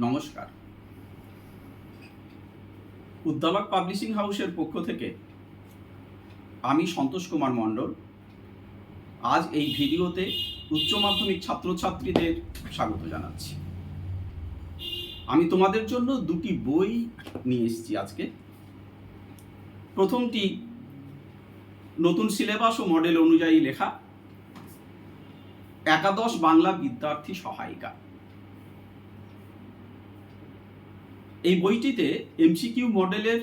নমস্কার। উদ্দালক পাবলিশিং হাউসের পক্ষ থেকে আমি সন্তোষ কুমার মণ্ডল। আজ এই ভিডিওতে উচ্চ মাধ্যমিক ছাত্রছাত্রীদের স্বাগত জানাচ্ছি। আমি তোমাদের জন্য দুটি বই নিয়ে এসেছি আজকে। প্রথমটি নতুন সিলেবাস ও মডেল অনুযায়ী লেখা একাদশ বাংলা বিদ্যার্থী সহায়িকা। এই বইটিতে এমসিকিউ মডেলের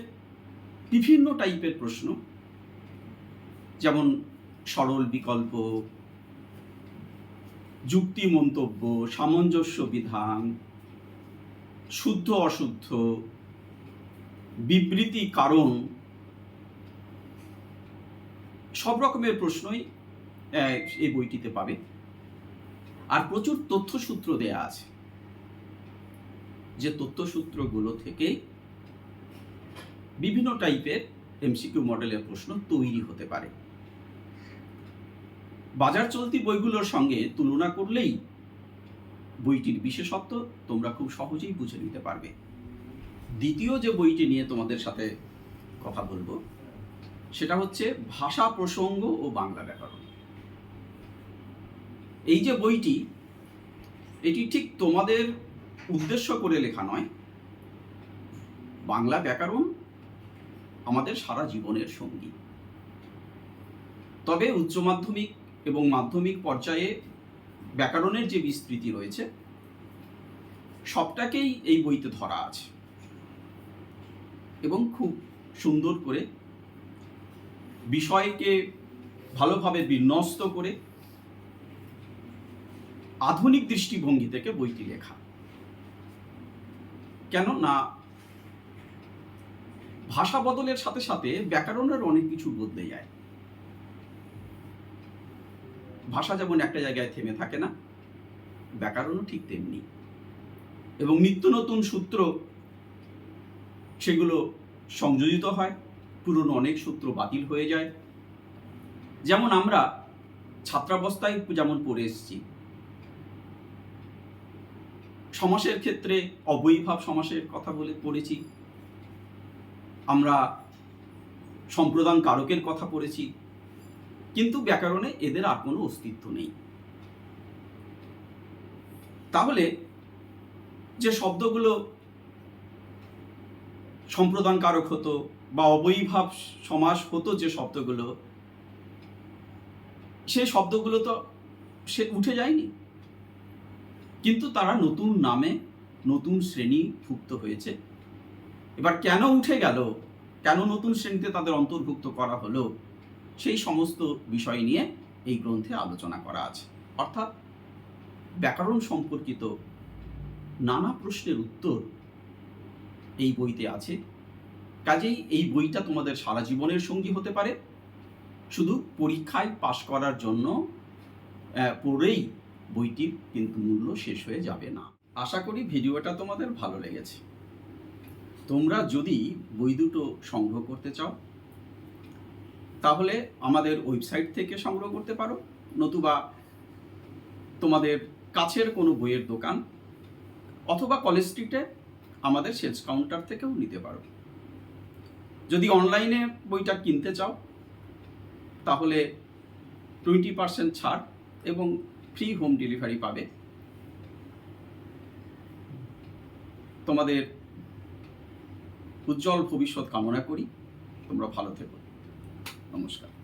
বিভিন্ন টাইপের প্রশ্ন, যেমন সরল বিকল্প, যুক্তি মন্তব্য, সামঞ্জস্য বিধান, শুদ্ধ অশুদ্ধ, বিবৃতি কারণ, সব রকমের প্রশ্নই এই বইটিতে পাবে। আর প্রচুর তথ্যসূত্র দেয়া আছে। যে তথ্যসূত্রগুলো থেকে বিভিন্ন টাইপের এমসিকিউ মডেলের প্রশ্ন তৈরি হতে পারে। বাজার চলতি বইগুলোর সঙ্গে তুলনা করলেই বইটির বিশেষত্ব তোমরা খুব সহজেই বুঝে নিতে পারবে। দ্বিতীয় যে বইটি নিয়ে তোমাদের সাথে কথা বলব, সেটা হচ্ছে ভাষা প্রসঙ্গ ও বাংলা ব্যাকরণ। এই যে বইটি, এটি ঠিক তোমাদের উদ্দেশ্য করে লেখা নয়। বাংলা ব্যাকরণ আমাদের সারা জীবনের সঙ্গী। তবে উচ্চ মাধ্যমিক এবং মাধ্যমিক পর্যায়ে ব্যাকরণের যে বিস্তৃতি রয়েছে, সবটাকেই এই বইতে ধরা আছে। এবং খুব সুন্দর করে বিষয়কে ভালোভাবে বিন্যস্ত করে আধুনিক দৃষ্টিভঙ্গি থেকে বইটি লেখা। কেন না? ভাষা বদলের সাথে সাথে ব্যাকরণের অনেক কিছু বদলে যায়। ভাষা যেমন একটা জায়গায় থেমে থাকে না, ব্যাকরণও ঠিক তেমনি। এবং নিত্য নতুন সূত্র সেগুলো সংযোজিত হয়, পুরনো অনেক সূত্র বাতিল হয়ে যায়। যেমন আমরা ছাত্রাবস্থায় যেমন পড়ে এসেছি সমাসের ক্ষেত্রে অবৈভাব সমাসের কথা বলে পড়েছি। আমরা সম্প্রদান কারকের কথা পড়েছি। কিন্তু ব্যাকরণে এদের আর কোনো অস্তিত্ব নেই। তাহলে যে শব্দগুলো সম্প্রদান কারক হতো বা অবৈভাব সমাস হতো যে শব্দগুলো সেই শব্দগুলো তো সে উঠে যায়নি। কিন্তু তারা নতুন নামে নতুন শ্রেণি ভুক্ত হয়েছে। এবার কেন উঠে গেল? কেন নতুন শ্রেণীতে তাদের অন্তর্ভুক্ত করা হলো? সেই সমস্ত বিষয় নিয়ে এই গ্রন্থে আলোচনা করা আছে। অর্থাৎ ব্যাকরণ সম্পর্কিত নানা প্রশ্নের উত্তর এই বইতে আছে। কাজেই এই বইটা তোমাদের সারা জীবনের সঙ্গী হতে পারে। শুধু পরীক্ষায় পাশ করার জন্য পড়েই বইটির কিন্তু মূল্য শেষ হয়ে যাবে না। আশা করি ভিডিওটা তোমাদের ভালো লেগেছে। তোমরা যদি বই দুটো সংগ্রহ করতে চাও, তাহলে আমাদের ওয়েবসাইট থেকে সংগ্রহ করতে পারো, নতুবা তোমাদের কাছের কোনো বইয়ের দোকান অথবা কলেজ স্ট্রিটে আমাদের সেলস কাউন্টার থেকেও নিতে পারো। যদি অনলাইনে বইটা কিনতে চাও, তাহলে টোয়েন্টি পার্সেন্ট ছাড় এবং ফ্রি হোম ডেলিভারি পাবে। তোমাদের উজ্জ্বল ভবিষ্যৎ কামনা করি। তোমরা ভালো থেকো। নমস্কার।